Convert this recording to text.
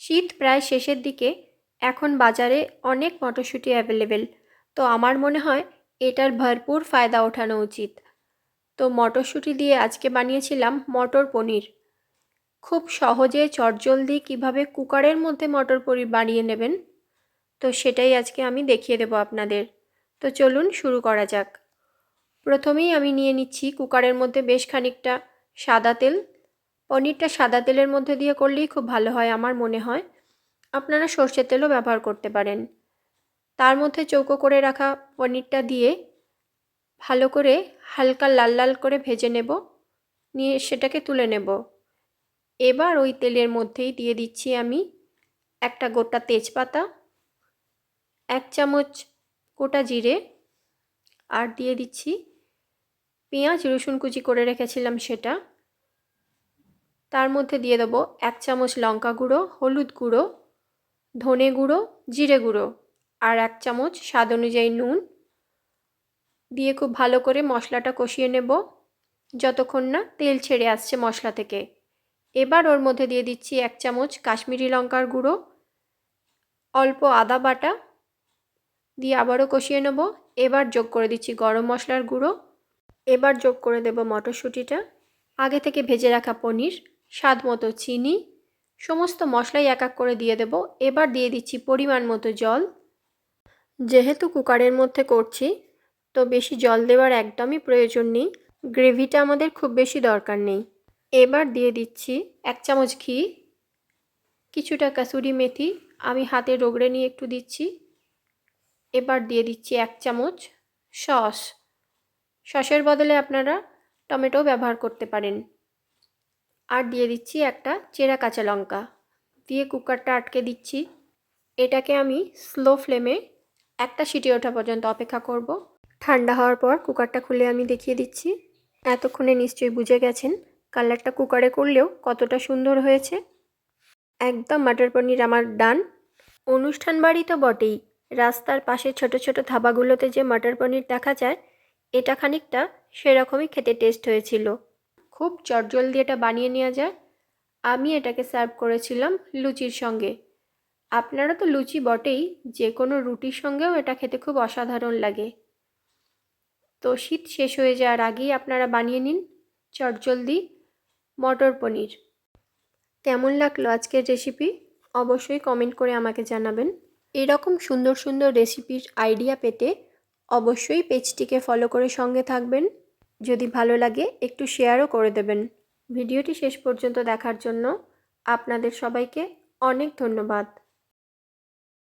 শীত প্রায় শেষের দিকে, এখন বাজারে অনেক মটরশুঁটি অ্যাভেলেবেল তো আমার মনে হয় এটার ভরপুর ফায়দা ওঠানো উচিত। তো মটরশুঁটি দিয়ে আজকে বানিয়েছিলাম মটর পনির। খুব সহজে চটজলদি কীভাবে কুকারের মধ্যে মটর পনির বানিয়ে নেবেন? তো সেটাই আজকে আমি দেখিয়ে দেবো আপনাদের। তো চলুন শুরু করা যাক। প্রথমেই আমি নিয়ে নিচ্ছি কুকারের মধ্যে বেশ খানিকটা সাদা তেল। পনিরটা সাদা তেলের মধ্যে দিয়ে করলেই খুব ভালো হয় আমার মনে হয়। আপনারা সর্ষের তেলও ব্যবহার করতে পারেন। তার মধ্যে চৌকো করে রাখা পনিরটা দিয়ে ভালো করে হালকা লাল লাল করে ভেজে নেব। নিয়ে সেটাকে তুলে নেব। এবার ওই তেলের মধ্যেই দিয়ে দিচ্ছি আমি একটা গোটা তেজপাতা, এক চামচ গোটা জিরে আর দিয়ে দিচ্ছি পেঁয়াজ রসুন কুচি করে রেখেছিলাম সেটা। তার মধ্যে দিয়ে দেবো এক চামচ লঙ্কা গুঁড়ো, হলুদ গুঁড়ো, ধনে গুঁড়ো, জিরে গুঁড়ো আর এক চামচ স্বাদ অনুযায়ী নুন। দিয়ে খুব ভালো করে মশলাটা কষিয়ে নেব। যতক্ষণ না তেল ছেড়ে আসছে মশলা থেকে। এবার ওর মধ্যে দিয়ে দিচ্ছি এক চামচ কাশ্মীরি লঙ্কার গুঁড়ো, অল্প আদা বাটা দিয়ে আবারও কষিয়ে নেব। এবার যোগ করে দিচ্ছি গরম মশলার গুঁড়ো। এবার যোগ করে দেব মটরশুঁটিটা। আগে থেকে ভেজে রাখা পনির। স্বাদ মতো চিনি, সমস্ত মশলাই এক এক করে দিয়ে দেব। এবার দিয়ে দিচ্ছি পরিমাণ মতো জল। যেহেতু কুকারের মধ্যে করছি, তো বেশি জল দেওয়ার একদমই প্রয়োজন নেই। গ্রেভিটা আমাদের খুব বেশি দরকার নেই। এবার দিয়ে দিচ্ছি এক চামচ ঘি, কিছুটা কাসুরি মেথি, আমি হাতে রোগড়ে নিয়ে একটু দিচ্ছি। এবার দিয়ে দিচ্ছি এক চামচ সস। সসের বদলে আপনারা টমেটো ব্যবহার করতে পারেন। আর দিয়ে দিচ্ছি একটা চেরা কাঁচা লঙ্কা। দিয়ে কুকারটা আটকে দিচ্ছি। এটাকে আমি স্লো ফ্লেমে একটা সিটি ওঠা পর্যন্ত অপেক্ষা করব। ঠান্ডা হওয়ার পর কুকারটা খুলে আমি দেখিয়ে দিচ্ছি। এতক্ষণে নিশ্চয়ই বুঝে গেছেন কালারটা কুকারে করলেও কতটা সুন্দর হয়েছে। একদম মাটার পনির আমার ডান। অনুষ্ঠান বাড়ি তো বটেই। রাস্তার পাশে ছোট ছোট ধাবাগুলোতে যে মাটার পনির দেখা যায়, এটা খানিকটা সেরকমই খেতে টেস্ট হয়েছিল। খুব চটজলদি এটা বানিয়ে নেওয়া যায়। আমি এটাকে সার্ভ করেছিলাম লুচির সঙ্গে। আপনারা তো লুচি বটেই যে কোনো রুটির সঙ্গেও এটা খেতে খুব অসাধারণ লাগে। তো শীত শেষ হয়ে যাওয়ার আগেই আপনারা বানিয়ে নিন চটজলদি মটর পনির। কেমন লাগল আজকের রেসিপি অবশ্যই কমেন্ট করে আমাকে জানাবেন। এরকম সুন্দর সুন্দর রেসিপির আইডিয়া পেতে অবশ্যই পেজটিকে ফলো করে সঙ্গে থাকবেন। যদি ভালো লাগে, একটু শেয়ারও করে দেবেন। ভিডিওটি শেষ পর্যন্ত দেখার জন্য আপনাদের সবাইকে অনেক ধন্যবাদ।